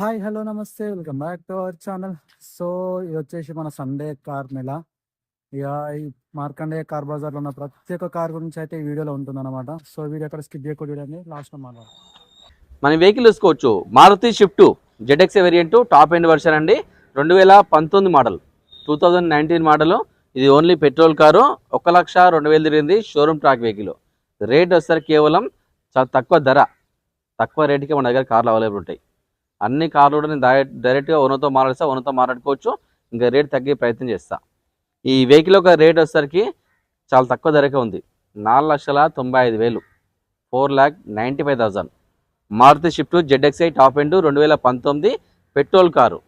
Hi hello namaste. Welcome back to our channel. So ఇది వచ్చేసి మన సండే కార్ నెల. ఇక ఈ మార్కండేయ కార్ బజార్లో ఉన్న ప్రతి ఒక్క కార్ గురించి అయితే ఈ వీడియోలో ఉంటుంది అనమాట సో వీడియో ఎక్కడ స్కిప్ చేయకూడదు చూడండి. లాస్ట్లో మాట్లాడు మన వెహికల్ వేసుకోవచ్చు Maruti Swift ZX variant top end version అండి. రెండు వేల పంతొమ్మిది model two thousand nineteen model ఇది ఓన్లీ పెట్రోల్ కారు. ఒక లక్ష రెండు వేలు తిరిగింది షోరూమ్ ట్రాక్ వెహికల్ రేట్ వస్తారు కేవలం చాలా తక్కువ ధర. తక్కువ రేటుకి మన దగ్గర కార్లు అవైలబుల్ ఉంటాయి. అన్ని కార్లు కూడా నేను డైరెక్ట్ డైరెక్ట్గా ఓనర్తో మాట్లాడిస్తా ఓనర్తో మాట్లాడుకోవచ్చు. ఇంకా రేట్ తగ్గే ప్రయత్నం చేస్తా. ఈ వెహికల్ ఒక రేట్ వచ్చేసరికి చాలా తక్కువ ధరకే ఉంది. నాలుగు లక్షల తొంభై ఐదు వేలు. Four lakh ninety five thousand Maruti Swift ZXI top end రెండు వేల పంతొమ్మిది పెట్రోల్ కారు.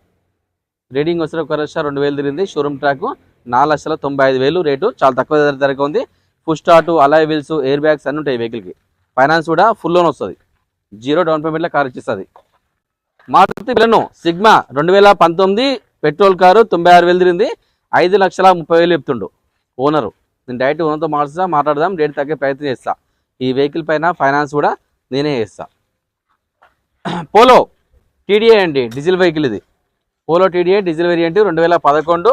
రీడింగ్ వస్తే ఒక లక్ష రెండు వేలు తిరిగింది. షోరూమ్ ట్రాక్ నాలుగు లక్షల తొంభై ఐదు వేలు. రేటు చాలా తక్కువ ధర ధరకు ఉంది. Full start alloy wheels air bags అన్నీ ఉంటాయి వెహికల్కి ఫైనాన్స్ కూడా ఫుల్ లోన్ వస్తుంది. జీరో డౌన్ పేమెంట్లో కార్ ఇచ్చేస్తుంది. మారుతి బిలను సిగ్మా రెండు వేల పంతొమ్మిది పెట్రోల్ కారు తొంభై ఆరు వేలు తిరిగింది. ఐదు లక్షల ముప్పై వేలు చెప్తుండు ఓనరు. నేను డైరెక్ట్ ఓనర్తో మాట్లాడుతా మాట్లాడదాం రేట్ తగ్గే ప్రయత్నం చేస్తా. ఈ వెహికల్ పైన ఫైనాన్స్ కూడా నేనే చేస్తా. పోలో టీడీఏ అండి డీజిల్ వెహికల్ ఇది. పోలో టీడీఏ డీజిల్ వేరియంట్ రెండు వేల పదకొండు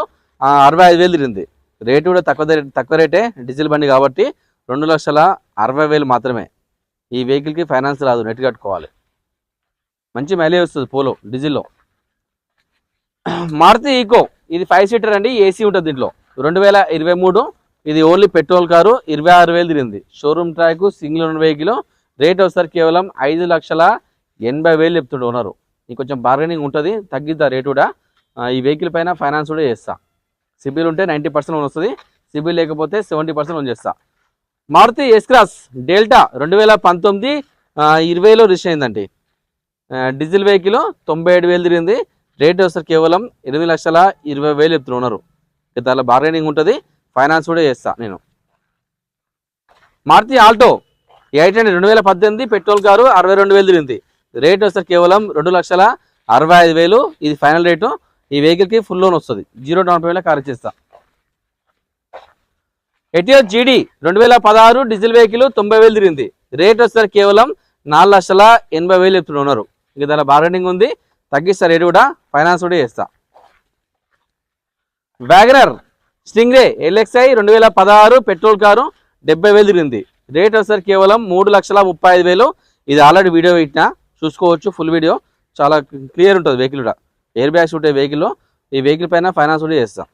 అరవై ఐదు వేలు తిరిగింది. రేటు కూడా తక్కువ తక్కువ రేటే డీజిల్ బండి కాబట్టి రెండు లక్షల అరవై వేలు మాత్రమే. ఈ వెహికల్కి ఫైనాన్స్ రాదు నెట్ కట్టుకోవాలి. మంచి మైలేజ్ వస్తుంది పోలో డీజిల్లో. మారుతి ఈకో ఇది ఫైవ్ సీటర్ అండి ఏసీ ఉంటుంది దీంట్లో. రెండు వేల ఇరవై మూడు ఇది ఓన్లీ పెట్రోల్ కారు ఇరవై ఆరు వేలు తిరిగింది. Showroom track single owner vehicle rate ఒకసారి కేవలం ఐదు లక్షల ఎనభై వేలు చెప్తుండే ఓనరు ఇంకొంచెం బార్గెనింగ్ ఉంటుంది తగ్గిద్దా రేటు కూడా. ఈ వెహికల్ పైన ఫైనాన్స్ కూడా చేస్తా. సిబిల్ ఉంటే నైంటీ పర్సెంట్ లోన్ వస్తుంది సిబిల్ లేకపోతే సెవెంటీ పర్సెంట్ లోన్ చేస్తా. మారుతి ఎస్ క్రాస్ డెల్టా రెండు వేల పంతొమ్మిది ఇరవైలో రిజిస్టర్ అయిందండి. డీజిల్ వెహికల్ తొంభై ఏడు వేలు తిరిగింది. రేట్ వస్తారు కేవలం ఎనిమిది లక్షల ఇరవై వేలు చెప్తున్నారు దానిలో బార్గెనింగ్ ఉంటుంది. ఫైనాన్స్ కూడా చేస్తా నేను. మారుతి ఆల్టో ఎయిట్ హండ్రెడ్ రెండు వేల పద్దెనిమిది పెట్రోల్ కారు అరవై రెండు వేలు తిరిగింది. రేట్ వస్తారు కేవలం రెండు లక్షల అరవై ఐదు వేలు. ఇది ఫైనల్ రేటు ఈ వెహికల్కి ఫుల్ లోన్ వస్తుంది. జీరో డౌన్ పేమెంట్లో కార్ ఇచ్చేస్తా ఎటిఎస్ జీడీ రెండు వేల పదహారు డీజిల్ వెహికల్ తొంభై వేలు తిరిగింది. రేట్ వస్తారు కేవలం నాలుగు లక్షల ఎనభై వేలు చెప్తున్నారు ఉన్నారు ఇక దాని బార్గెనింగ్ ఉంది. తగ్గిస్తా రేటు కూడా ఫైనాన్స్ కూడా చేస్తా. వ్యాగనర్ స్టింగ్రే ఎల్ఎక్స్ఐ రెండు వేల పదహారు పెట్రోల్ కారు డెబ్బై వేలు తిరిగింది. రేట్ వచ్చేసరికి కేవలం మూడు లక్షల ముప్పై ఐదు వేలు. ఇది ఆల్రెడీ వీడియో పెట్టినా చూసుకోవచ్చు ఫుల్ వీడియో చాలా క్లియర్ ఉంటుంది వెహికల్ కూడా. ఎయిర్ బ్యాగ్స్ ఉంటాయి వెహికల్లో ఈ వెహికల్ పైన ఫైనాన్స్ కూడా చేస్తాం.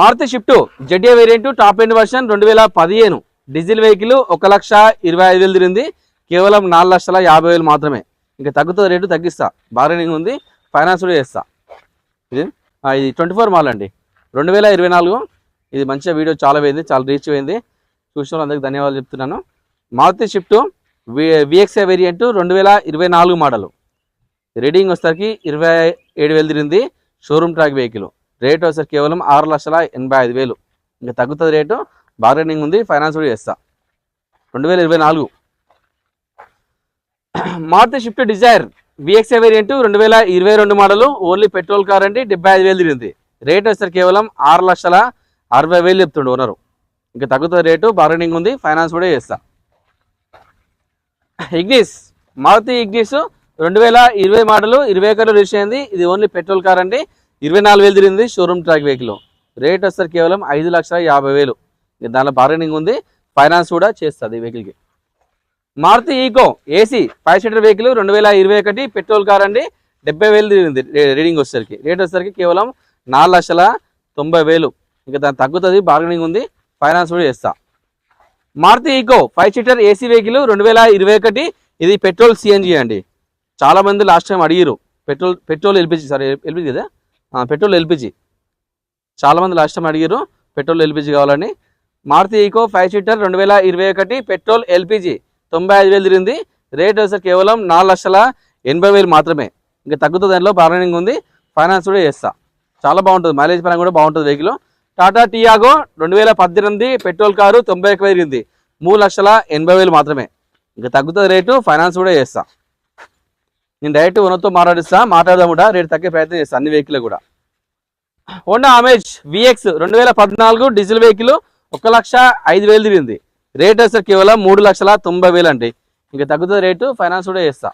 Maruti Swift ZA variant top end version రెండు వేల పదిహేను. డీజిల్ వెహికల్ ఒక లక్ష ఇరవై ఐదు వేలు తిరిగింది. కేవలం నాలుగు లక్షల యాభై వేలు మాత్రమే. ఇంకా తగ్గుతుంది రేటు తగ్గిస్తా. బార్గెనింగ్ ఉంది ఫైనాన్స్ కూడా చేస్తా. ఇది ఇది ట్వంటీ ఫోర్ మాల్ అండి. రెండు వేల ఇరవై నాలుగు ఇది మంచిగా వీడియో చాలా పోయింది చాలా రీచ్ అయింది చూసిన వాళ్ళందరికీ ధన్యవాదాలు చెప్తున్నాను. Maruti Swift V VXI variant రెండు వేల ఇరవై నాలుగు మోడల్ రీడింగ్ వచ్చేసరికి ఇరవై ఏడు వేలు తిరిగింది షోరూమ్ ట్రాక్ వెహికల్ రేట్ వచ్చేసరికి కేవలం ఆరు లక్షల ఎనభై ఐదు వేలు. ఇంకా తగ్గుతుంది రేటు బార్గెనింగ్ ఉంది ఫైనాన్స్ కూడా చేస్తా. రెండు వేల ఇరవై నాలుగు. Maruti Swift Dzire VXI variant రెండు వేల ఇరవై రెండు మోడల్ ఓన్లీ పెట్రోల్ కార్ అండి డెబ్బై ఐదు వేలు తిరిగింది. రేట్ వచ్చేసరికి కేవలం ఆరు లక్షల అరవై వేలు చెప్తుండే ఓనరు ఇంకా తగ్గుతుంది రేటు బార్గెనింగ్ ఉంది ఫైనాన్స్ కూడా చేస్తా. ఇగ్నిస్ మారుతి ఇగ్నిస్ రెండు వేల ఇరవై మోడల్ ఇరవై ఒకటిలో రిలీజ్ అయింది ఇది ఓన్లీ పెట్రోల్ కార్ అండి ఇరవై నాలుగు వేలు తిరిగింది షోరూమ్ ట్రాక్ వెహికల్ రేట్ వస్తారు కేవలం ఐదు లక్షల యాభై వేలు. ఇక దానిలో బార్గెనింగ్ ఉంది ఫైనాన్స్ కూడా చేస్తుంది ఈ వెహికల్కి Maruti Eeco AC five seater vehicle రెండు వేల ఇరవై ఒకటి పెట్రోల్ కార్ అండి. డెబ్బై వేలు రీడింగ్ వచ్చేసరికి. రేట్ వచ్చేసరికి కేవలం నాలుగు లక్షల తొంభై వేలు. ఇంకా దాని తగ్గుతుంది బార్గెనింగ్ ఉంది. ఫైనాన్స్ కూడా చేస్తా. Maruti Eeco five seater AC vehicle రెండు వేల ఇరవై ఒకటి. ఇది పెట్రోల్ సిఎన్జి అండి. చాలా మంది last time అడిగిరు petrol petrol LPG sorry LPG కదా? పెట్రోల్ ఎల్పిజి చాలా మంది లాస్ట్ టైం అడిగిరు పెట్రోల్ ఎల్పిజి కావాలని. మారుతి ఈకో ఫైవ్ సీటర్ రెండు వేల ఇరవై ఒకటి పెట్రోల్ ఎల్పిజి తొంభై ఐదు వేలు తిరిగింది. రేట్ వచ్చేసరికి కేవలం నాలుగు లక్షల ఎనభై వేలు మాత్రమే. ఇంకా తగ్గుతుంది దానిలో బార్గెనింగ్ ఉంది. ఫైనాన్స్ కూడా చేస్తా. చాలా బాగుంటుంది. మైలేజ్ పరంగా కూడా బాగుంటుంది వెహికల్ టాటా టియాగో రెండు వేల పద్దెనిమిది పెట్రోల్ కారు తొంభై ఒక తిరిగింది. మూడు లక్షల ఎనభై వేలు మాత్రమే. ఇంకా తగ్గుతుంది రేటు. ఫైనాన్స్ కూడా చేస్తా. నేను డైరెక్ట్ ఓనర్తో మాట్లాడిస్తా. మాట్లాడదాం కూడా. రేటు తగ్గే ప్రయత్నం చేస్తాను అన్ని వెహికల్ కూడా. హోండా అమేజ్ విఎక్స్ రెండు వేల పద్నాలుగు డీజిల్ వెహికల్ ఒక లక్ష ఐదు వేలు తిరిగింది. రేట్ వచ్చేసరికి కేవలం మూడు లక్షల తొంభై వేలు అండి. ఇంకా తగ్గుతుంది రేటు ఫైనాన్స్ కూడా చేస్తా.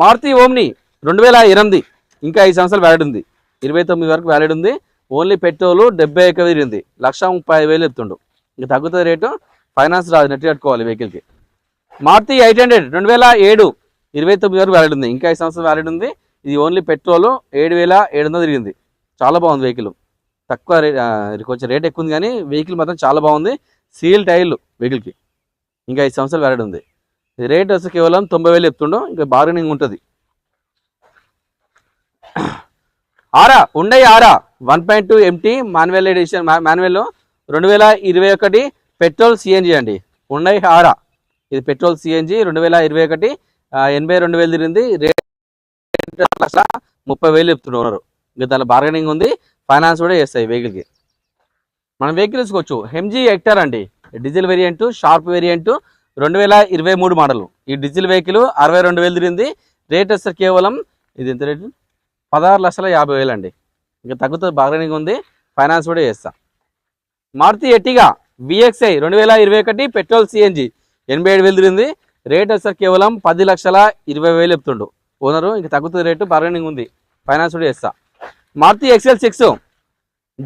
మారుతి ఓమ్ని రెండు వేల ఎనిమిది ఇంకా ఐదు సంవత్సరాలు వ్యాలిడ్ ఉంది. ఇరవై తొమ్మిది వరకు వ్యాలిడ్ ఉంది. ఓన్లీ పెట్రోలు డెబ్బై ఒక వెయ్యి ఉంది. లక్ష ముప్పై వేలు ఎత్తుండు. ఇంకా తగ్గుతుంది రేటు ఫైనాన్స్ రాదు నెట్ కట్టుకోవాలి వెహికల్కి మారుతి ఎయిట్ హండ్రెడ్ రెండు వేల ఏడు ఇరవై తొమ్మిది వరకు వ్యాలిడ్ ఉంది. ఇంకా ఐదు సంవత్సరాలు వ్యాలిడ్ ఉంది. ఇది ఓన్లీ పెట్రోల్ ఏడు వేల ఏడు వందలు తిరిగింది. చాలా బాగుంది వెహికల్ తక్కువ రేట్ కొంచెం రేట్ ఎక్కువ ఉంది కానీ వెహికల్ మాత్రం చాలా బాగుంది. సీల్ టైర్లు వెహికల్కి. ఇంకా ఐదు సంవత్సరాలు వ్యాలిడ్ ఉంది. రేట్ వచ్చి కేవలం తొంభై వేలు చెప్తుండో ఇంకా బార్గెనింగ్ ఉంటుంది. ఆరా ఉండే Aura. One point two MT manual edition manual రెండు వేల ఇరవై ఒకటి పెట్రోల్ సిఎన్జి అండి. ఉండే ఆరా. ఇది పెట్రోల్ సిఎన్జి రెండు వేల ఇరవై ఒకటి ఎనభై రెండు వేలు తిరిగింది. రేట్ లక్ష ముప్పై వేలు చెప్తున్నారు ఇంకా దాని బార్గెనింగ్ ఉంది. ఫైనాన్స్ కూడా చేస్తాయి వెహికల్కి. మనం వెహికల్ తీసుకోవచ్చు హెమ్జీ హెక్టర్ అండి. డీజిల్ వేరియంట్ షార్ప్ వేరియంట్ రెండు వేల ఇరవై మూడు మోడల్. ఈ డీజిల్ వెహికల్ అరవై రెండు వేలు తిరిగింది. రేట్ వస్తే కేవలం ఇది ఎంత రేటు? పదహారు లక్షల యాభై వేలు అండి. ఇంకా తగ్గుతుంది బాగానే ఉంది. ఫైనాన్స్ కూడా చేస్తా. మారుతి ఎట్టిగా విఎక్స్ఐ రెండు వేల ఇరవై ఒకటి పెట్రోల్ సిఎన్జి ఎనభై ఏడు వేలు తిరిగింది. రేట్ వస్తే కేవలం పది లక్షల ఇరవై వేలు చెప్తుండు. ఓనరు ఇంకా తగ్గుతుంది రేటు బార్గెనింగ్ ఉంది. ఫైనాన్స్ కూడా చేస్తా. Maruti XL six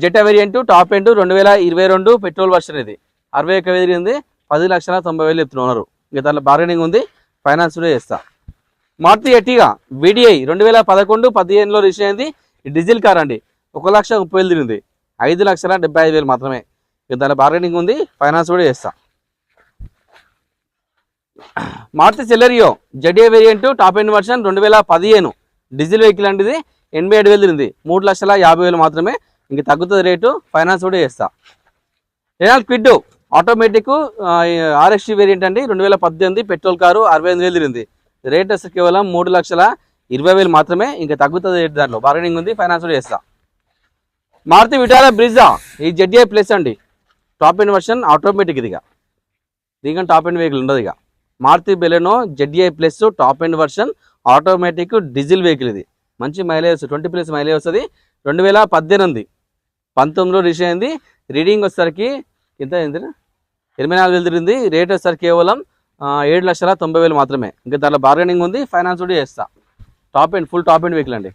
Zeta variant top end రెండు వేల ఇరవై రెండు పెట్రోల్ వర్షన్ ఇది. అరవై ఒక్క వేలు ఉంది పది లక్షల తొంభై వేలు చెప్తున్నారు ఓనరు. ఇంకా దాంట్లో బార్గెనింగ్ ఉంది ఫైనాన్స్ కూడా చేస్తా. మారుతి ఎట్టిగా విడిఐ రెండు వేల పదకొండు పదిహేనులో రిజిస్టర్ అయింది. డీజిల్ కార్ అండి ఒక లక్ష ముప్పై వేలు తిరిగింది. ఐదు లక్షల డెబ్బై ఐదు వేలు మాత్రమే. ఇక దాని బార్గెనింగ్ ఉంది ఫైనాన్స్ కూడా చేస్తా. Maruti Celerio ZDA variant top end version రెండు వేల పదిహేను. డీజిల్ వెహికల్ అంటే ఇది ఎనభై ఏడు వేలు తిరిగింది. మూడు లక్షల యాభై వేలు మాత్రమే. ఇంక తగ్గుతుంది రేటు ఫైనాన్స్ కూడా చేస్తా. Renault Kwid automatic RST variant అండి రెండు వేల పద్దెనిమిది పెట్రోల్ కారు అరవై ఎనిమిది వేలు తిరిగింది. రేట్ అసలు కేవలం మూడు లక్షల ఇరవై వేలు మాత్రమే ఇంకా తగ్గుతుంది రేట్ దాంట్లో. బార్గెనింగ్ ఉంది ఫైనాన్స్ కూడా చేస్తా. మారుతి విటారా బ్రిజా ఈ జెడ్ఏ ప్లస్ అండి. టాప్ ఎండ్ వర్షన్ ఆటోమేటిక్ ఇదిగా. దీనికంటే టాప్ ఎండ్ వెహికల్ ఉండదు ఇక. Maruti Baleno ZA plus top end version automatic diesel vehicle ఇది. మంచి మైలేజ్ ట్వంటీ ప్లస్ మైలేజ్ వస్తుంది. రెండు వేల పద్దెనిమిది పంతొమ్మిదిలో రిలీజ్ అయింది. రీడింగ్ వచ్చేసరికి ఎంత అయింది? ఎనభై నాలుగు వేలు తిరిగింది. రేట్ వచ్చేసరికి కేవలం ఏడు లక్షల తొంభై వేలు మాత్రమే. ఇంకా దాంట్లో బార్గెనింగ్ ఉంది. ఫైనాన్స్ కూడా చేస్తా. Top end full top end vehicle అండి.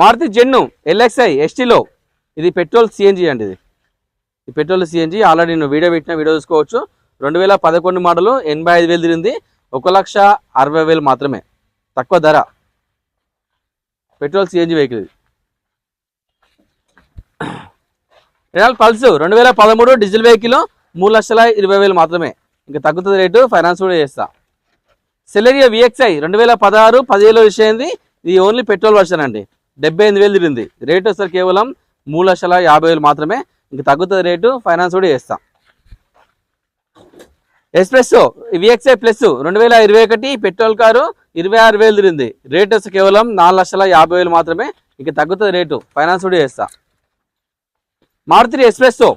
మారుతి జెన్ను ఎల్ఎక్స్ఐ ఎస్టీలో. ఇది పెట్రోల్ సిఎన్జి అండి ఇది. ఈ పెట్రోల్ సిఎన్జి ఆల్రెడీ నేను వీడియో పెట్టిన వీడియో చూసుకోవచ్చు. రెండు వేల పదకొండు మోడలు ఎనభై ఐదు వేలు తిరిగింది. ఒక లక్ష అరవై వేలు మాత్రమే. తక్కువ ధర. పెట్రోల్ సిఎన్జి వెహికల్ ఇది. రెనాల్ పల్స్ రెండు వేల పదమూడు డీజిల్ వెహికల్ మూడు లక్షల ఇరవై వేలు మాత్రమే. ఇంకా తగ్గుతుంది రేటు ఫైనాన్స్ కూడా చేస్తా. సెలరియా విఎక్స్ఐ రెండు వేల పదహారు పదిహేలో రిజిస్టర్ ఇది ఓన్లీ పెట్రోల్ వర్షన్ అండి. డెబ్బై ఎనిమిది వేలు తిరిగింది. రేటు వస్తారు కేవలం మూడు లక్షల యాభై వేలు మాత్రమే. ఇంకా తగ్గుతుంది రేటు ఫైనాన్స్ కూడా చేస్తాం. ఎస్ప్రెస్సో విఎక్స్ఐ ప్లస్ రెండు వేల ఇరవై ఒకటి పెట్రోల్ కారు ఇరవై ఆరు వేలు తిరిగింది. రేట్ కేవలం నాలుగు లక్షల యాభై వేలు మాత్రమే. ఇంకా తగ్గుతుంది రేటు ఫైనాన్స్ కూడా చేస్తా. మారుతి ఎస్ప్రెస్సో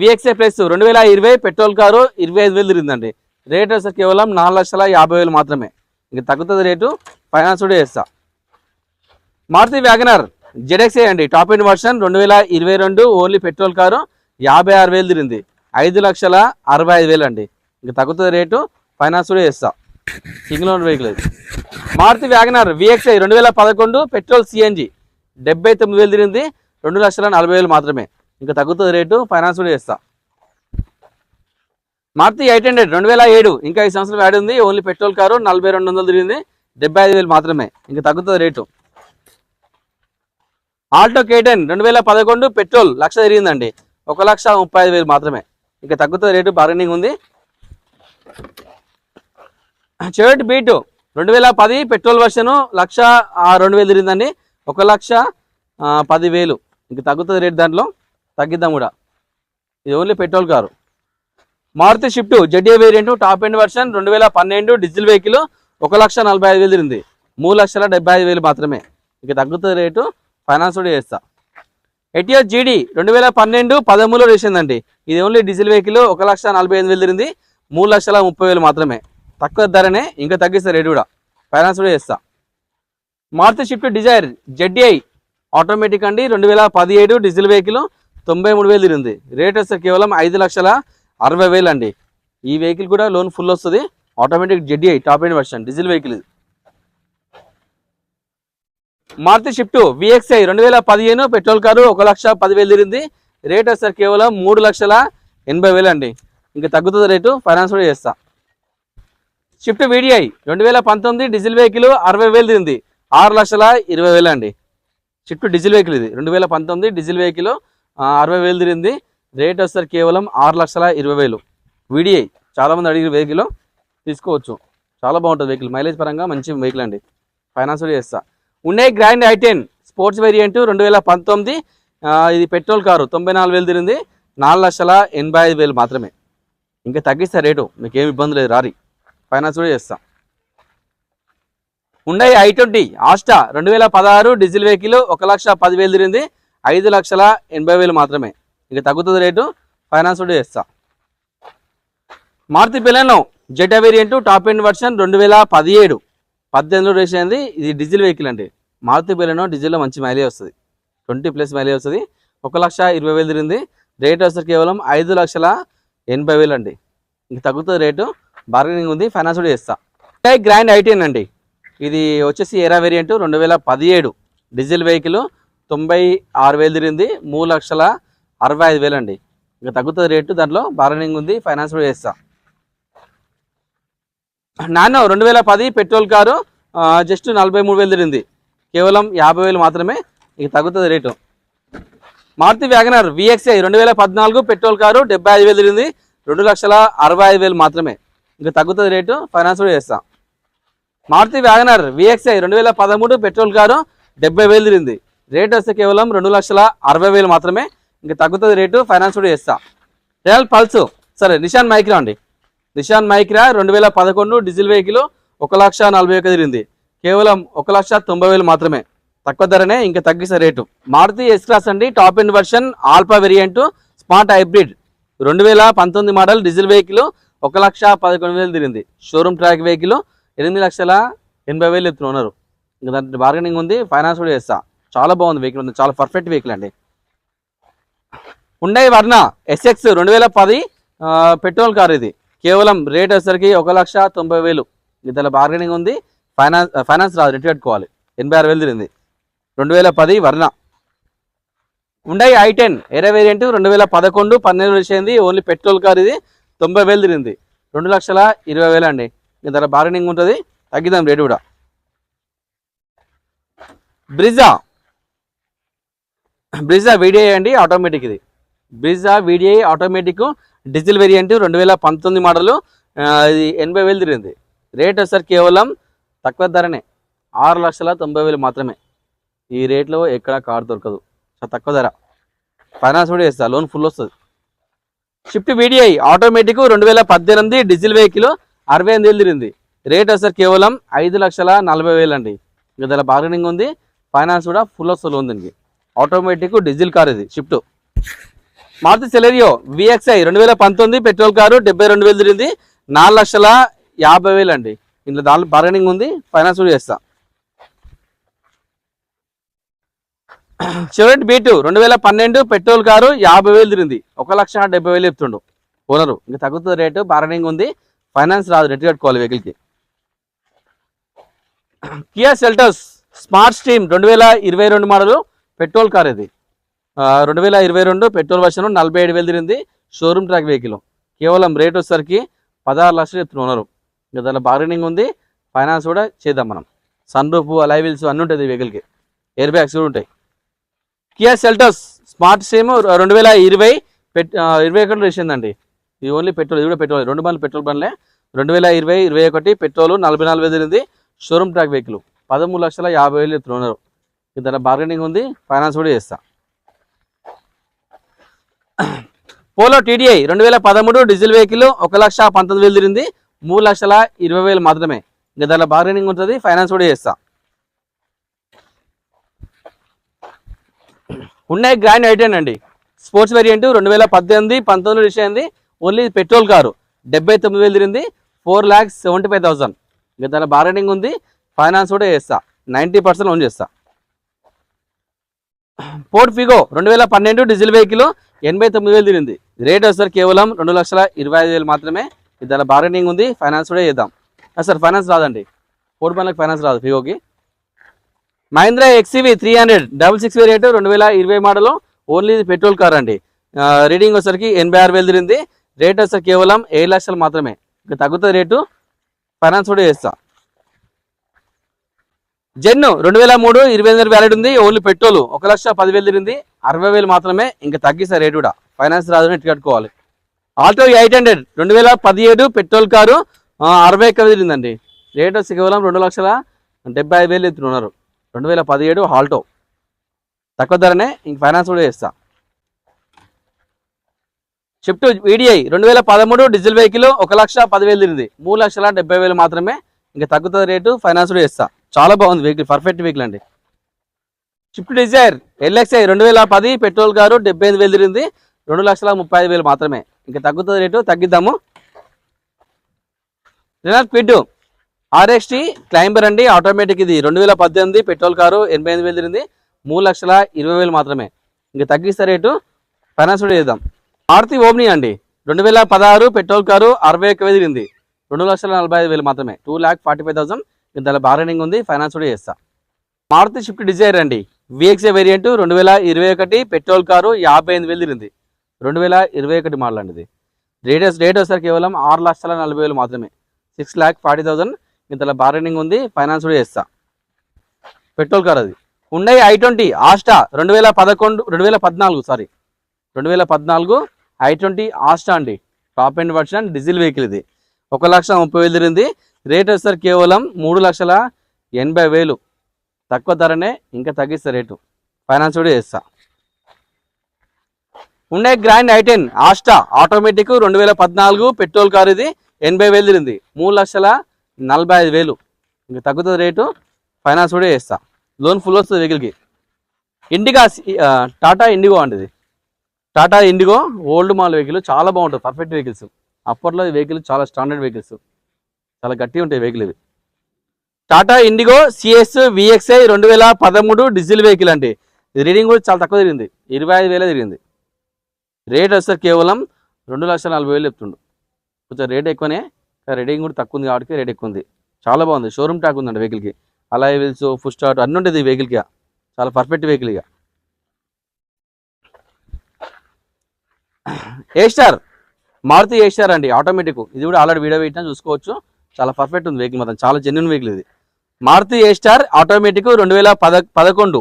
విఎక్స్ఐ ప్లస్ రెండు వేల ఇరవై పెట్రోల్ కారు ఇరవై ఐదు వేలు తిరిగిందండి. రేట్ వస్తే కేవలం నాలుగు లక్షల యాభై వేలు మాత్రమే. ఇంక తగ్గుతుంది రేటు ఫైనాన్స్ కూడా చేస్తా. మారుతి వ్యాగనర్ జెడెక్సే అండి. టాప్ ఎండ్ వర్షన్ రెండు వేల ఇరవై రెండు ఓన్లీ పెట్రోల్ కారు యాభై ఆరు వేలు తిరిగింది. ఐదు లక్షల అరవై ఐదు వేలు అండి. ఇంక తగ్గుతుంది రేటు ఫైనాన్స్ కూడా చేస్తా. Single own vehicle Maruti WagonR VXI రెండు వేల పదకొండు పెట్రోల్ సిఎన్జి డెబ్బై తొమ్మిది వేలు తిరిగింది. రెండు లక్షల నలభై వేలు మాత్రమే. ఇంకా తగ్గుతుంది రేటు ఫైనాన్స్ కూడా చేస్తా. మారుతి ఎయిట్ హండ్రెడ్ రెండు వేల ఏడు. ఇంకా ఐదు సంవత్సరం యాడ్ ఉంది. ఓన్లీ పెట్రోల్ కారు నలభై రెండు వందలు తిరిగింది. డెబ్బై ఐదు వేలు మాత్రమే. ఇంకా తగ్గుతుంది రేటు. ఆల్టో కేటెన్ రెండు వేల పదకొండు పెట్రోల్ లక్ష తిరిగిందండి. ఒక లక్ష ముప్పై ఐదు వేలు మాత్రమే. ఇంకా తగ్గుతుంది రేటు బార్గెనింగ్ ఉంది. చెవటి బీటు రెండు వేల పది పెట్రోల్ వర్షను లక్ష రెండు వేలు తిరిగిందండి. ఒక లక్ష పదివేలు. పది వేలు ఇంకా తగ్గుతుంది రేటు దాంట్లో తగ్గిద్దాం కూడా. ఇది only petrol car Maruti Swift ZA variant top end version రెండు వేల పన్నెండు డీజిల్ వెహికల్ ఒక లక్ష నలభై ఐదు వేలు తిరిగింది. మూడు లక్షల డెబ్బై ఐదు వేలు మాత్రమే. ఇక తగ్గుతుంది రేటు ఫైనాన్స్ కూడా చేస్తా. ఎటిఎస్ జీడీ రెండు వేల పన్నెండు పదమూడులో వేసిందండి ఇది ఓన్లీ డీజిల్ వెహికల్ ఒక లక్ష నలభై ఐదు వేలు తిరిగింది. మూడు లక్షల ముప్పై వేలు మాత్రమే. తక్కువ ధరనే ఇంకా తగ్గిస్తా రేటు కూడా. ఫైనాన్స్ కూడా చేస్తా. Maruti Swift Dzire ZI automatic అండి. రెండు వేల పదిహేడు డీజిల్ వెహికల్ తొంభై మూడు వేలు తిరిగింది. రేట్ వస్తే కేవలం ఐదు లక్షల అరవై వేలు అండి. ఈ వెహికల్ కూడా లోన్ ఫుల్ వస్తుంది. Automatic ZI top end version diesel vehicle ఇది మారుతి షిఫ్ట్ విఎక్స్ఐ రెండు వేల పదిహేను పెట్రోల్ కారు ఒక లక్ష పదివేలు తిరిగింది. రేట్ వస్తే కేవలం మూడు లక్షల ఎనభై వేలు అండి. ఇంకా తగ్గుతుంది రేటు ఫైనాన్స్ కూడా చేస్తా. షిఫ్ట్ వీడిఐ రెండు వేల పంతొమ్మిది డీజిల్ వెహికల్ అరవై వేలు తిరిగింది. ఆరు లక్షల ఇరవై వేలు అండి. షిఫ్ట్ డీజిల్ వెహికల్ ఇది. రెండు వేల పంతొమ్మిది డీజిల్ వెహికల్ అరవై వేలు తిరిగింది. రేట్ వస్తారు కేవలం ఆరు లక్షల ఇరవై వేలు. వీడిఐ చాలామంది అడిగిన వెహికల్ తీసుకోవచ్చు. చాలా బాగుంటుంది వెహికల్. మైలేజ్ పరంగా మంచి వెహికల్ అండి. ఫైనాన్స్ కూడా చేస్తా. ఉండే grand i ten sports variant రెండు వేల పంతొమ్మిది ఇది పెట్రోల్ కారు తొంభై నాలుగు వేలు తిరిగింది. నాలుగు లక్షల ఎనభై ఐదు వేలు మాత్రమే. ఇంకా తగ్గిస్తా రేటు. మీకు ఏమి ఇబ్బంది లేదు. రారి. ఫైనాన్స్ కూడా చేస్తా. ఉండే ఐ ట్వంటీ ఆస్టా రెండు వేల పదహారు డీజిల్ వెహికల్ ఒక లక్ష పదివేలు తిరిగింది. ఐదు లక్షల ఎనభై వేలు మాత్రమే. ఇక తగ్గుతుంది రేటు. ఫైనాన్స్ కూడా చేస్తా. మారుతి పిల్లను Zeta variant top end version రెండు వేల పదిహేడు. పద్దెనిమిదిలో రేస్ ఇది డీజిల్ వెహికల్ అండి. మారుతి పిల్లను డీజిల్లో మంచి మైలేజ్ వస్తుంది. ట్వంటీ ప్లస్ మైలేజ్ వస్తుంది. ఒక లక్ష ఇరవై వేలు తిరిగింది. రేట్ వస్తుంది కేవలం ఐదు లక్షల ఎనభై వేలు అండి. ఇంక తగ్గుతుంది రేటు. బార్గెనింగ్ ఉంది. ఫైనాన్స్ కూడా చేస్తా. గ్రాండ్ ఐటెన్ అండి. ఇది వచ్చేసి ఎరా వేరియంట్ రెండు వేల పదిహేడు. డీజిల్ వెహికల్ తొంభై ఆరు వేలు తిరిగింది. మూడు లక్షల అరవై ఐదు వేలు అండి. ఇక తగ్గుతుంది రేటు దాంట్లో బార్గెనింగ్ ఉంది ఫైనాన్స్ కూడా చేస్తా. నాన్న రెండు వేల పది పెట్రోల్ కారు జస్ట్ నలభై మూడు వేలు తిరిగింది. కేవలం యాభై వేలు మాత్రమే ఇక తగ్గుతుంది రేటు. మారుతి వ్యాగనర్ విఎక్స్ఐ రెండు వేల పద్నాలుగు పెట్రోల్ కారు డెబ్బై ఐదు వేలు తిరిగింది. రెండు లక్షల అరవై ఐదు వేలు మాత్రమే. ఇంకా తగ్గుతుంది రేటు ఫైనాన్స్ కూడా చేస్తాం. మారుతి వ్యాగనర్ విఎక్స్ఐ రెండు వేల పదమూడు పెట్రోల్ కారు డెబ్బై వేలు తిరిగింది. రేట్ వస్తే కేవలం రెండు లక్షల అరవై వేలు మాత్రమే. ఇంకా తగ్గుతుంది రేటు ఫైనాన్స్ కూడా చేస్తా. రియల్ పల్స్ సరే నిషాన్ మైక్రా అండి. నిషాన్ మైక్రా రెండు వేల పదకొండు డీజిల్ వెహికల్ ఒక లక్ష నలభై ఒక తిరిగింది. కేవలం ఒక లక్ష తొంభై వేలు మాత్రమే. తక్కువ ధరనే ఇంకా తగ్గిస్తే రేటు. మారుతి ఎస్ క్లాస్ అండి top end version alpha variant smart hybrid రెండు వేల పంతొమ్మిది మోడల్ డీజిల్ వెహికల్ ఒక లక్ష పదకొండు వేలు తిరిగింది. షోరూమ్ ట్రాక్ వెహికల్ ఎనిమిది లక్షల ఎనభై వేలు ఎత్తున్నారు ఇంకా దాంట్లో బార్గెనింగ్ ఉంది ఫైనాన్స్ కూడా చేస్తా. చాలా బాగుంది వెహికల్ ఉంది చాలా పర్ఫెక్ట్ వెహికల్ అండి. ఉండే వర్ణ ఎస్ఎక్స్ రెండు వేల పది పెట్రోల్ కార్ ఇది. కేవలం రేట్ వచ్చేసరికి ఒక లక్ష తొంభై వేలు. ఇద్దరు బార్గెనింగ్ ఉంది ఫైనాన్స్ ఫైనాన్స్ రాదు రెట్టి కట్టుకోవాలి ఎనభై ఆరు వేలు తిరిగింది. రెండు వేల పది వర్ణ ఉండే ఐ టెన్ ఎరే వేరియంట్ రెండు వేల పదకొండు పన్నెండు వచ్చేది ఓన్లీ పెట్రోల్ కార్ ఇది తొంభై వేలు తిరిగింది. రెండు లక్షల ఇరవై వేలు అండి. ధర బార్గెనింగ్ ఉంటుంది. తగ్గిద్దాం రేటు కూడా. బ్రిజా బ్రిజా వీడియో అండి ఆటోమేటిక్ ఇది. Brezza video automatic diesel variant రెండు వేల పంతొమ్మిది మోడలు ఇది ఎనభై వేలు తిరిగింది. రేట్ వచ్చేసరికి కేవలం తక్కువ ధరనే. ఆరు లక్షల తొంభై వేలు మాత్రమే. ఈ రేట్లో ఎక్కడ కార్ దొరకదు. చాలా తక్కువ ధర. ఫైనాన్స్ కూడా చేస్తా లోన్ ఫుల్ వస్తుంది. షిఫ్ట్ వీడిఐ ఆటోమేటిక్ రెండు వేల పద్దెనిమిది డీజిల్ వెహికల్ అరవై ఎనిమిది వేలు తిరిగింది. రేట్ వచ్చేసరికి కేవలం ఐదు లక్షల నలభై వేలు అండి. ఇంకా దాని బార్గెనింగ్ ఉంది. ఫైనాన్స్ కూడా ఫుల్ అసలు ఉంది దీనికి. ఆటోమేటిక్ డీజిల్ కార్ ఇది షిఫ్ట్ మారుతి సెలెరియో విఎక్స్ఐ రెండు వేల పంతొమ్మిది పెట్రోల్ కారు డెబ్బై రెండు వేలు తిరిగింది. నాలుగు లక్షల యాభై వేలు అండి. ఇందులో దాని బార్గెనింగ్ ఉంది. ఫైనాన్స్ కూడా చేస్తా. చివరి బీటు రెండు వేల పన్నెండు పెట్రోల్ కారు యాభై వేలు తిరిగింది. ఒక లక్ష డెబ్బై వేలు చెప్తుండు. ఓనరు ఇంకా తగ్గుతుంది రేటు బార్గెనింగ్ ఉంది. ఫైనాన్స్ రాదు రెట్టి కట్టుకోవాలి వెహికల్కి. కియా సెల్టర్స్ స్మార్ట్ స్ట్రీమ్ రెండు వేల ఇరవై రెండు మోడలు పెట్రోల్ కార్ ఇది. రెండు వేల ఇరవై రెండు పెట్రోల్ వర్షన్ నలభై ఏడు వేలు తిరిగింది షోరూమ్ ట్రాక్ వెహికల్. కేవలం రేట్ వచ్చేసరికి పదహారు లక్షలు చెప్తున్నారు ఇంకా దానిలో బార్గెనింగ్ ఉంది ఫైనాన్స్ కూడా చేద్దాం మనం. సన్ రూఫ్ అలై వీల్స్ అన్నీ ఉంటుంది వెహికల్కి. ఎయిర్ బ్యాగ్స్ కూడా ఉంటాయి. కియా సెల్టర్స్ స్మార్ట్ స్ట్రీమ్ రెండు వేల ఇరవై పెట్ ఇరవై ఒకటి వేసిందండి ఇది ఓన్లీ పెట్రోల్ ఇది కూడా పెట్రోల్ రెండు బండ్లు పెట్రోల్ బండ్లే. రెండు వేల ఇరవై ఇరవై ఒకటి పెట్రోల్ నలభై నాలుగు వేలు షోరూమ్ ట్రాక్ వెహికల్ పదమూడు లక్షల యాభై వేలు ఎత్తున్నారు దాని బార్గెనింగ్ ఉంది ఫైనాన్స్ కూడా చేస్తా. పోలో టీడీఐ రెండు వేల పదమూడు డీజిల్ వెహికల్ ఒక లక్ష పంతొమ్మిది వేలు తిరిగింది. మూడు లక్షల ఇరవై వేలు మాత్రమే. ఇంకా దాంట్లో బార్గెనింగ్ ఉంటుంది ఫైనాన్స్ కూడా చేస్తా. ఉన్నాయి గ్రాండ్ ఐటెన్ అండి. స్పోర్ట్స్ వేరియంట్ రెండు వేల పద్దెనిమిది పంతొమ్మిది రిజిస్టర్ అయింది. Only petrol car. డెబ్బై తొమ్మిది వేలు తిరిగింది. Four lakhs seventy five thousand. ఇంకా దాని బార్గెనింగ్ ఉంది. ఫైనాన్స్ కూడా చేస్తా. నైంటీ పర్సెంట్ ఓన్ చేస్తా. పోర్ట్ ఫిగో రెండు వేల పన్నెండు డీజిల్ వెహికల్ ఎనభై తొమ్మిది వేలు తిరిగింది. రేట్ వస్తారు కేవలం రెండు లక్షల ఇరవై ఐదు వేలు మాత్రమే. దాని బార్గెనింగ్ ఉంది. ఫైనాన్స్ కూడా చేద్దాం. సార్ ఫైనాన్స్ రాదండి. ఫోర్ బండ్లకు ఫైనాన్స్ రాదు ఫిగోకి. Mahindra XUV three hundred double six variant రెండు వేల ఇరవై మోడల్. ఓన్లీ పెట్రోల్ కార్ అండి. రీడింగ్ వచ్చేసరికి ఎనభై ఆరు వేలు తిరిగింది. రేట్ వచ్చేసరికి కేవలం ఏడు లక్షలు మాత్రమే. ఇంకా తగ్గుతుంది రేటు ఫైనాన్స్ కూడా చేస్తా. జెన్ను రెండు వేల మూడు ఇరవై ఎనిమిది వ్యాలిడ్ ఉంది ఓన్లీ పెట్రోల్ ఒక లక్ష పదివేలు తిరిగింది అరవై వేలు మాత్రమే. ఇంకా తగ్గిస్తా రేటు కూడా. ఫైనాన్స్ రాదు ఇటు కట్టుకోవాలి. ఆల్టో ఎయిట్ హండ్రెడ్ రెండు వేల పదిహేడు పెట్రోల్ కారు అరవై ఎక్క తిరిగిందండి. రేట్ వచ్చి కేవలం రెండు లక్షల డెబ్బై ఐదు వేలు ఎత్తున్నారు రెండు వేల పదిహేడు ఆల్టో. తక్కువ ధరనే ఇంక ఫైనాన్స్ కూడా చేస్తా. షిఫ్ట్ వీడిఐ రెండు వేల పదమూడు డీజిల్ వెహికల్ ఒక లక్ష పదివేలు తిరిగింది. మూడు లక్షల డెబ్బై వేలు మాత్రమే ఇంకా తగ్గుతుంది రేటు. ఫైనాన్స్ కూడా ఇస్తా చాలా బాగుంది వెహికల్ పర్ఫెక్ట్ వెహికల్ అండి. షిఫ్ట్ డిజైర్ ఎల్ఎక్స్ఐ రెండు వేల పది పెట్రోల్ కారు డెబ్బై ఐదు వేలు తిరిగింది. రెండు లక్షల ముప్పై ఐదు వేలు మాత్రమే. ఇంకా తగ్గుతుంది రేటు తగ్గిద్దాము. రినాల్ట్ క్విడ్ ఆర్ఎక్స్టీ క్లైంబర్ అండి. ఆటోమేటిక్ ఇది. రెండు వేల పద్దెనిమిది పెట్రోల్ కారు ఎనభై ఎనిమిది వేలు తిరిగింది. మూడు లక్షల ఇరవై వేలు మాత్రమే. ఇంకా తగ్గిస్తే రేటు. ఫైనాన్స్ కూడా చేద్దాం. మారుతి ఓమ్ని అండి. రెండు వేల పదహారు పెట్రోల్ కారు అరవై ఒక్క వేలు తిరిగింది. రెండు లక్షల నలభై ఐదు వేలు మాత్రమే. Two lakh forty five thousand. ఇంత బార్గెనింగ్ ఉంది. ఫైనాన్స్ కూడా చేస్తా. మారుతి షిఫ్ట్ డిజైర్ అండి. విఎక్సే వేరియంట్ రెండు వేల ఇరవై ఒకటి పెట్రోల్ కారు యాభై ఎనిమిది వేలు తిరిగింది. రెండు వేల ఇరవై ఒకటి మోడల్ అండి ఇది. రేట్ రేట్ వస్తారు కేవలం ఆరు లక్షల నలభై వేలు మాత్రమే. సిక్స్ ల్యాక్ ఫార్టీ థౌసండ్ ఇంతలో బార్గెనింగ్ ఉంది. ఫైనాన్స్ కూడా చేస్తా. పెట్రోల్ కార్ అది. ఉన్నాయి ఐ ట్వంటీ ఆస్టా రెండు వేల పదకొండు రెండు వేల పద్నాలుగు సారీ రెండు వేల పద్నాలుగు ఐ ట్వంటీ ఆస్టా అండి. Top end version diesel vehicle ఇది. ఒక లక్ష ముప్పై వేలు తిరిగింది. రేట్ వచ్చేసరికి కేవలం మూడు లక్షల ఎనభై వేలు. తక్కువ ధరనే ఇంకా తగ్గిస్తా రేటు. ఫైనాన్స్ కూడా చేస్తా. ఉండే గ్రాండ్ ఐటెన్ ఆస్టా ఆటోమేటిక్ రెండు వేల పద్నాలుగు పెట్రోల్ కార్ ఇది ఎనభై వేలు తిరిగింది. మూడు లక్షల నలభై ఐదు వేలు. ఇంకా తగ్గుతుంది రేటు. ఫైనాన్స్ కూడా చేస్తా. లోన్ ఫుల్ వస్తుంది వెహికల్కి ఇండిగా టాటా ఇండిగో అండి ఇది. Tata Indigo old mall vehicle చాలా బాగుంటుంది. పర్ఫెక్ట్ వెహికల్స్ అప్పట్లో వెహికల్ చాలా స్టాండర్డ్ వెహికల్స్ చాలా గట్టిగా ఉంటాయి వెహికల్ ఇవి. టాటా ఇండిగో సిఎస్ విఎక్స్ఐ రెండు వేల పదమూడు డీజిల్ వెహికల్ అండి. ఇది రీడింగ్ కూడా చాలా తక్కువ తిరిగింది. ఇరవై ఐదు వేలే తిరిగింది. రేట్ వస్తే కేవలం రెండు లక్షల నలభై వేలు చెప్తుండు. కొంచెం రేట్ ఎక్కువనే రీడింగ్ రేటింగ్ కూడా తక్కువ ఉంది కాబట్టి రేట్ ఎక్కువ ఉంది. చాలా బాగుంది. షోరూమ్ టాక్ ఉందండి వెహికల్కి. అలాయ్ వీల్స్ ఫుడ్ స్టార్ట్ అన్నీ ఉంటుంది ఈ వెహికల్కి. చాలా పర్ఫెక్ట్ వెహికల్ ఇక. A star? Maruti A star అండి ఆటోమేటిక్ ఇది కూడా ఆల్రెడీ వీడియో పెట్టినా చూసుకోవచ్చు. చాలా పర్ఫెక్ట్ ఉంది వెహికల్ మాత్రం. చాలా జెన్యున్ వెహికల్ ఇది. మారుతి ఏ స్టార్ ఆటోమేటిక్ రెండు వేల పద పదకొండు.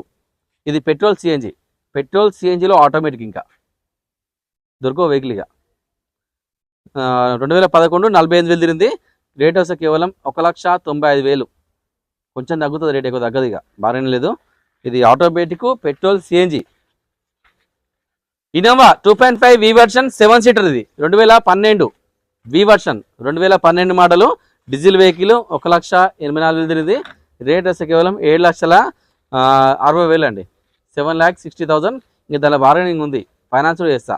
ఇది పెట్రోల్ సిఎన్జి పెట్రోల్ సిఎన్జిలో ఆటోమేటిక్ ఇంకా. దొరకో వెహికల్ ఇక. రెండు వేల పదకొండు నలభై ఐదు వేలు తిరిగింది. రేట్ వస్తే కేవలం ఒక లక్ష తొంభై ఐదు వేలు. కొంచెం తగ్గుతుంది రేట్ ఎక్కువ తగ్గదు ఇక. బాగానే లేదు. ఇది automatic petrol CNG Innova two point five V version seven seater ఇది. రెండు వేల పన్నెండు వి వర్షన్ రెండు వేల పన్నెండు మోడలు. డీజిల్ వెహికల్ ఒక లక్ష ఎనభై నాలుగు వేలు తిరిగింది. రేట్ వస్తే కేవలం ఏడు లక్షల అరవై వేలు అండి. సెవెన్ ల్యాక్ సిక్స్టీ థౌసండ్ ఇంకా దాని బార్గెనింగ్ ఉంది. ఫైనాన్స్ కూడా చేస్తా.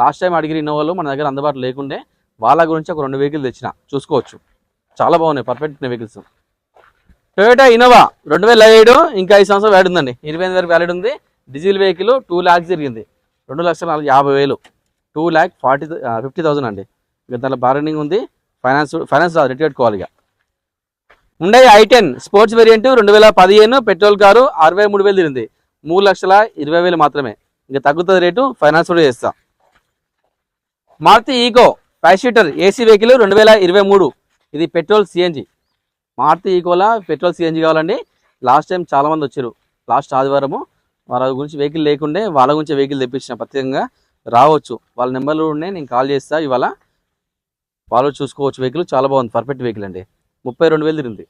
లాస్ట్ టైం అడిగిన ఇన్నోవాలు మన దగ్గర అందుబాటులో లేకుండే వాళ్ళ గురించి ఒక రెండు వెహికల్ తెచ్చిన. చూసుకోవచ్చు. చాలా బాగున్నాయి. పర్ఫెక్ట్ వెహికల్స్ టొయోటా ఇన్నోవా రెండు వేల ఏడు ఇంకా ఐదు సంవత్సరం వ్యాడ్ ఉందండి. ఇరవై ఎనిమిది వరకు వ్యాలిడ్ ఉంది. డీజిల్ వెహికల్ టూ ల్యాక్స్ జరిగింది రెండు లక్షల నాలుగు యాభై వేలు. Two lakh forty fifty thousand అండి. ఇంకా దాంట్లో బార్గెనింగ్ ఉంది. ఫైనాన్స్ ఫైనాన్స్ రిటర్న్ పెట్టుకోవాలి ఇక. ఉండే ఐ టెన్ స్పోర్ట్స్ వేరియంట్ రెండు వేల పదిహేను పెట్రోల్ కారు అరవై మూడు వేలు తిరిగింది. మూడు లక్షల ఇరవై వేలు మాత్రమే. ఇంకా తగ్గుతుంది రేటు ఫైనాన్స్ కూడా చేస్తా. Maruti Eeco five seater AC vehicle రెండు వేల ఇరవై మూడు. ఇది పెట్రోల్ సిఎన్జి మారుతి ఈకోలా పెట్రోల్ సిఎన్జి కావాలండి. లాస్ట్ టైం చాలామంది వచ్చారు. లాస్ట్ ఆదివారము. వాళ్ళ గురించి వెహికల్ లేకుండే వాళ్ళ గురించి వెహికల్ తెప్పించిన ప్రత్యేకంగా రావచ్చు. వాళ్ళ నెంబర్లు ఉన్నాయి నేను కాల్ చేస్తా ఇవాళ వాళ్ళు చూసుకోవచ్చు వెహికల్. చాలా బాగుంది పర్ఫెక్ట్ వెహికల్ అండి. ముప్పై రెండు వేలు తిరిగింది.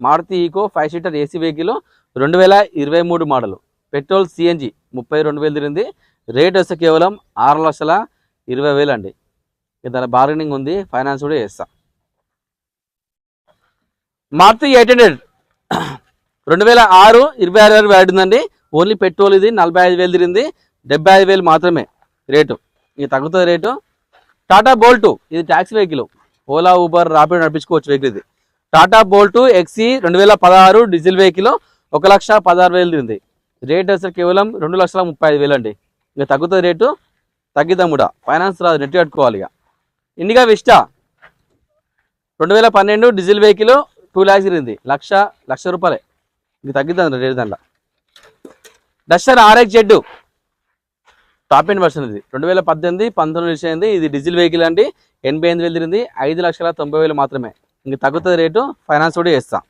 Maruti Eeco five seater AC vehicle రెండు వేల ఇరవై మూడు మోడల్. పెట్రోల్ సిఎన్జి ముప్పై రెండు వేలు తిరిగింది. రేట్ వస్తే కేవలం ఆరు లక్షల ఇరవై వేలు అండి. ఇక దాని బార్గెనింగ్ ఉంది ఫైనాన్స్ కూడా చేస్తా. మారుతి ఎయిట్ హండ్రెడ్ రెండు వేల ఆరు ఇరవై ఆరు వేలు వాడిందండి ఓన్లీ పెట్రోల్ ఇది నలభై ఐదు వేలు తిరిగింది డెబ్బై ఐదు వేలు మాత్రమే రేటు. ఇక తగ్గుతుంది రేటు. టాటా బోల్టు ఇది taxi vehicle. Ola Uber Rapido నడిపించుకోవచ్చు vehicle ఇది. టాటా బోల్టు ఎక్సీ రెండు వేల పదహారు డీజిల్ వెహికల్ ఒక లక్ష పదహారు వేలు తిరిగింది. రేట్ అసలు కేవలం రెండు లక్షల ముప్పై ఐదు వేలు అండి. ఇక తగ్గుతుంది రేటు. తగ్గిద్దాం కూడా. ఫైనాన్స్ రాదు నెట్ కట్టుకోవాలి ఇక. ఇండిగా విస్టా రెండు వేల పన్నెండు డీజిల్ వెహికల్ టూ ల్యాక్స్ తిరిగింది. లక్ష లక్ష రూపాయలే. ఇంక తగ్గిద్దాం రేటు దాంట్లో. Duster RX Z top end version ఇది. రెండు వేల పద్దెనిమిది పంతొమ్మిది వచ్చింది ఇది డీజిల్ వెహికల్ అండి. ఎనభై ఎనిమిది వేలు తిరిగింది. ఐదు లక్షల తొంభై వేలు మాత్రమే. ఇంక తగ్గుతుంది రేటు. ఫైనాన్స్ కూడా చేస్తాం.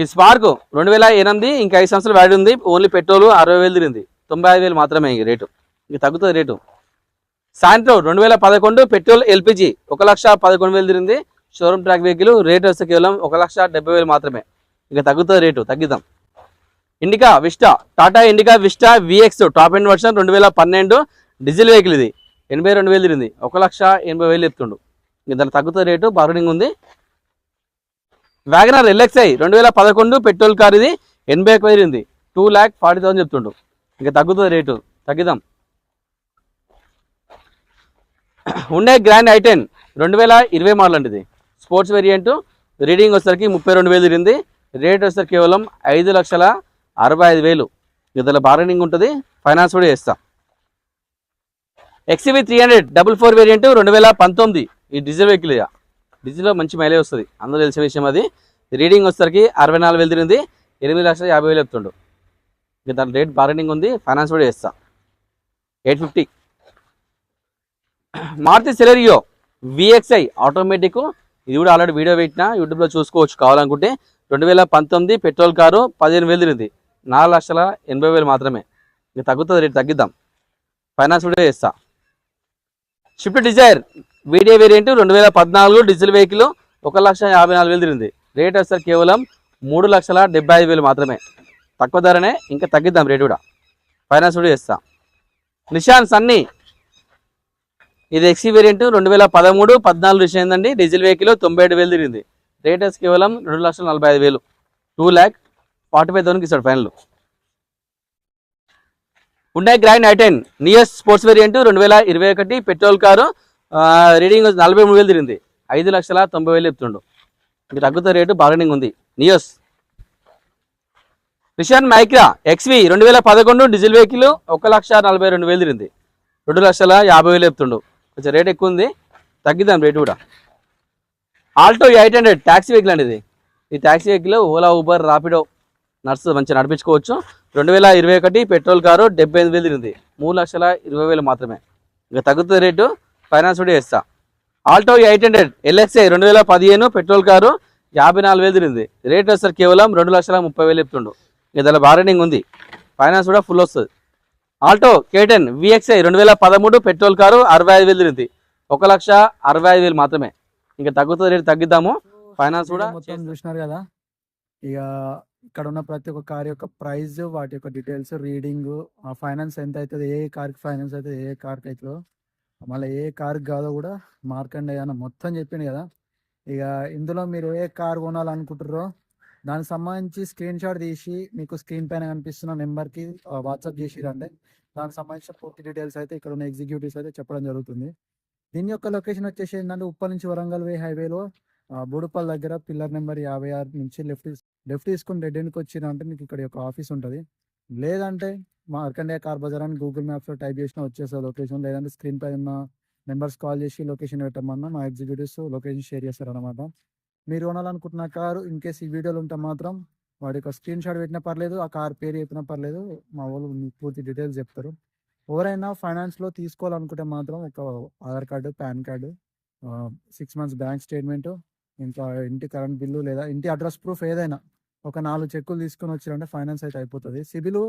ఈ స్పార్క్ రెండు వేల ఎనిమిది ఇంకా ఐదు సంవత్సరాలు వాడి ఉంది. ఓన్లీ పెట్రోల్ అరవై వేలు తిరిగింది. తొంభై ఐదు వేలు మాత్రమే ఇంక రేటు. ఇంక తగ్గుతుంది రేటు. సాయంత్రం రెండు వేల పదకొండు పెట్రోల్ ఎల్పిజి ఒక లక్ష పదకొండు వేలు తిరిగింది. షోరూమ్ ట్రాక్ వెహికల్ రేట్ వస్తే కేవలం ఒక లక్ష డెబ్బై వేలు మాత్రమే. ఇక తగ్గుతుంది rate. తగ్గిద్దాం. Indica Vista Tata Indica Vista VX top end version రెండు వేల పన్నెండు డీజిల్ వెహికల్ ఇది. ఎనభై రెండు వేలు తిరిగింది. ఒక లక్ష ఎనభై వేలు చెప్తుండు. ఇంక దాని తగ్గుతుంది రేటు బార్గెనింగ్ ఉంది. వ్యాగనర్ ఎల్ఎక్స్ఐ రెండు వేల పదకొండు పెట్రోల్ కార్ ఇది ఎనభై ఒక తిరిగింది. టూ ల్యాక్ ఫార్టీ థౌసండ్ చెప్తుండు. ఇంకా తగ్గుతుంది రేటు తగ్గిద్దాం. ఉండే గ్రాండ్ ఐటెన్ రెండు వేల ఇరవై మోడల్ అండి ఇది. స్పోర్ట్స్ వేరియంట్ రీడింగ్ వచ్చేసరికి ముప్పై రెండు వేలు తిరిగింది. రేట్ వచ్చేసరికి కేవలం ఐదు లక్షల అరవై ఐదు వేలు. ఇద్దరు బార్గెనింగ్ ఉంటుంది ఫైనాన్స్ కూడా చేస్తాం. XV three hundred double four variant రెండు వేల పంతొమ్మిది. ఈ డీజిల్ వెహికల్ ఇక డీజిల్లో మంచి మైలేజ్ వస్తుంది. అందరూ తెలిసిన విషయం అది. రీడింగ్ వచ్చేసరికి అరవై నాలుగు వేలు తిరిగింది ఎనిమిది లక్షల యాభై వేలు చెప్తుండు. ఇక దాని రేట్ బార్గెనింగ్ ఉంది ఫైనాన్స్ కూడా చేస్తా. Eight fifty. Maruti Celerio VXI automatic ఇది కూడా ఆల్రెడీ వీడియో పెట్టినా యూట్యూబ్లో చూసుకోవచ్చు కావాలనుకుంటే. రెండు వేల పంతొమ్మిది పెట్రోల్ కారు పదిహేను వేలు తిరిగింది. నాలుగు లక్షల ఎనభై వేలు మాత్రమే. ఇక తగ్గుతుంది రేటు తగ్గిద్దాం. ఫైనాన్స్ కూడా చేస్తా. షిఫ్ట్ డిజైర్ వీడియో వేరియంట్ రెండు వేల పద్నాలుగు డీజిల్ వెహికల్ ఒక లక్ష యాభై నాలుగు వేలు తిరిగింది. రేట్ వస్తారు కేవలం మూడు లక్షల డెబ్బై ఐదు వేలు మాత్రమే. తక్కువ ధరనే ఇంకా తగ్గిద్దాం రేటు కూడా. ఫైనాన్స్ కూడా చేస్తా. నిషాన్ సన్నీ ఇది ఎక్సీ వేరియంట్ రెండు వేల పదమూడు పద్నాలుగు విషయం ఏంటండి డీజిల్ వెహికల్ తొంభై ఏడు వేలు తిరిగింది. రేటర్స్ కేవలం రెండు లక్షల నలభై ఐదు వేలు. టూ ల్యాక్ ఫార్టీ ఫైవ్ థౌసండ్కి ఇస్తాడు ఫైనల్ ఉండే grand i ten Nios sports variant రెండు వేల ఇరవై ఒకటి పెట్రోల్ కారు రీడింగ్ నలభై మూడు వేలు తిరిగింది. ఐదు లక్షల తొంభై వేలు చెప్తుండు. ఇది తగ్గుతున్న రేటు బార్గెనింగ్ ఉంది. నియోస్ నిషాన్ మైక్రా ఎక్స్వి రెండు వేల పదకొండు డీజిల్ వెహికల్ ఒక లక్ష నలభై రెండు వేలు తిరిగింది. రెండు లక్షల యాభై వేలు చెప్తుండు. కొంచెం రేట్ ఎక్కువ ఉంది. తగ్గిద్దాం రేటు కూడా. Alto eight hundred taxi vehicle అండి ఇది. ఈ taxi vehicle Ola Uber Rapido nurse మంచిగా నడిపించుకోవచ్చు. రెండు వేల ఇరవై ఒకటి పెట్రోల్ కారు డెబ్బై ఎనిమిది వేలు తిరిగింది. మూడు లక్షల ఇరవై వేలు మాత్రమే. ఇక తగ్గుతుంది రేటు ఫైనాన్స్ కూడా వేస్తా ఆల్టో ఎయిట్ హండ్రెడ్ ఎల్ఎక్స్ఐ రెండు వేల పదిహేను పెట్రోల్ కారు యాభై నాలుగు వేలు తిరిగింది. రేట్ వస్తారు కేవలం రెండు లక్షల ముప్పై వేలు చెప్తుండు. ఇక దాని బార్గెనింగ్ ఉంది. ఫైనాన్స్ కూడా ఫుల్ వస్తుంది. ఆల్టో కేటెన్ విఎక్స్ఐ రెండు వేల పదమూడు పెట్రోల్ కారు అరవై ఐదు వేలు తిరిగింది. ఒక లక్ష అరవై ఐదు వేలు మాత్రమే. ఇంకా తగ్గుతుంది రేటు తగ్గిద్దాము. ఫైనాన్స్ కూడా మొత్తం చూసినారు కదా. ఇక ఇక్కడ ఉన్న ప్రతి ఒక్క కార్ యొక్క ప్రైస్ వాటి యొక్క డీటెయిల్స్ రీడింగ్ ఆ ఫైనాన్స్ ఎంత అవుతుంది ఏ కార్కి ఫైనాన్స్ అవుతుంది ఏ కార్కి అవుతుందో మళ్ళీ ఏ కార్కి కాదో కూడా మార్కండే అన్న మొత్తం చెప్పింది కదా. ఇక ఇందులో మీరు ఏ కార్ కొనాలనుకుంటారో దానికి సంబంధించి స్క్రీన్ షాట్ తీసి మీకు స్క్రీన్ పైన కనిపిస్తున్న నెంబర్కి వాట్సాప్ చేసిరండి దానికి సంబంధించిన పూర్తి డీటెయిల్స్ అయితే ఇక్కడ ఉన్న ఎగ్జిక్యూటివ్స్ అయితే చెప్పడం జరుగుతుంది. దీని యొక్క లొకేషన్ వచ్చేసి ఏంటంటే ఉప్పల్ నుంచి వరంగల్ వే హైవేలో బోడుపల్ దగ్గర పిల్లర్ నెంబర్ యాభై ఆరు నుంచి లెఫ్ట్ లెఫ్ట్ తీసుకుని రెడ్ ఎండ్కి వచ్చిరంటే మీకు ఇక్కడ ఒక ఆఫీస్ ఉంటుంది. లేదంటే మార్కండే కార్ బజార్ అని గూగుల్ మ్యాప్స్లో టైప్ చేసిన వచ్చేస్తుంది లొకేషన్. లేదంటే స్క్రీన్ పై ఉన్న నెంబర్స్ కాల్ చేసి లొకేషన్ పెట్టమన్నా మా ఎగ్జిక్యూటివ్స్ లొకేషన్ షేర్ చేస్తారనమాట మీరు కొనాలనుకుంటున్న కారు ఇన్ కేస్ ఈ వీడియోలు ఉంటే మాత్రం వాడి యొక్క స్క్రీన్ షాట్ పెట్టినా పర్లేదు ఆ కార్ పేరు చెప్పినా పర్లేదు మా వాళ్ళు మీకు పూర్తి డీటెయిల్స్ చెప్తారు. ఎవరైనా ఫైనాన్స్లో తీసుకోవాలనుకుంటే మాత్రం ఒక Aadhaar card PAN card six months bank statement ఇంకా ఇంటి కరెంట్ బిల్లు లేదా ఇంటి అడ్రస్ ప్రూఫ్ ఏదైనా ఒక నాలుగు చెక్కులు తీసుకొని వచ్చారంటే ఫైనాన్స్ అయితే అయిపోతుంది. సిబిల్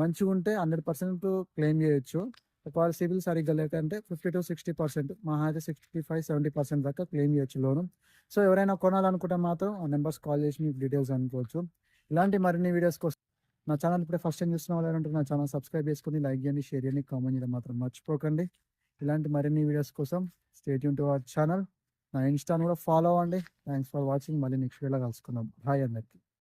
మంచిగా ఉంటే హండ్రెడ్ పర్సెంట్ క్లెయిమ్ చేయొచ్చు. ఒకవేళ సిబిల్ సరిగ్గా లేకంటే ఫిఫ్టీ టు సిక్స్టీ పర్సెంట్ మా అయితే సిక్స్టీ ఫైవ్ సెవెంటీ పర్సెంట్ దాకా క్లెయిమ్ చేయొచ్చు లోను. సో ఎవరైనా కొనాలనుకుంటే మాత్రం ఆ నెంబర్స్ కాల్ చేసి మీకు డీటెయిల్స్ అనుకోవచ్చు. ఇలాంటి మరిన్ని వీడియోస్ కోసం నా ఛానల్ ఇప్పుడే ఫస్ట్ టైం చూస్తున్న వాళ్ళు నా ఛానల్ సబ్స్క్రైబ్ చేసుకుని లైక్ చేయండి షేర్ చేయండి కామెంట్ చేయడం మాత్రం మర్చిపోకండి. ఇలాంటి మరిన్ని వీడియోస్ కోసం state Yoon to our channel నా ఇన్స్టాను కూడా ఫాలో అవ్వండి. Thanks for watching. మళ్ళీ నెక్స్ట్ వీడియోలో కలుసుకుందాం. హాయ్ అందరికీ.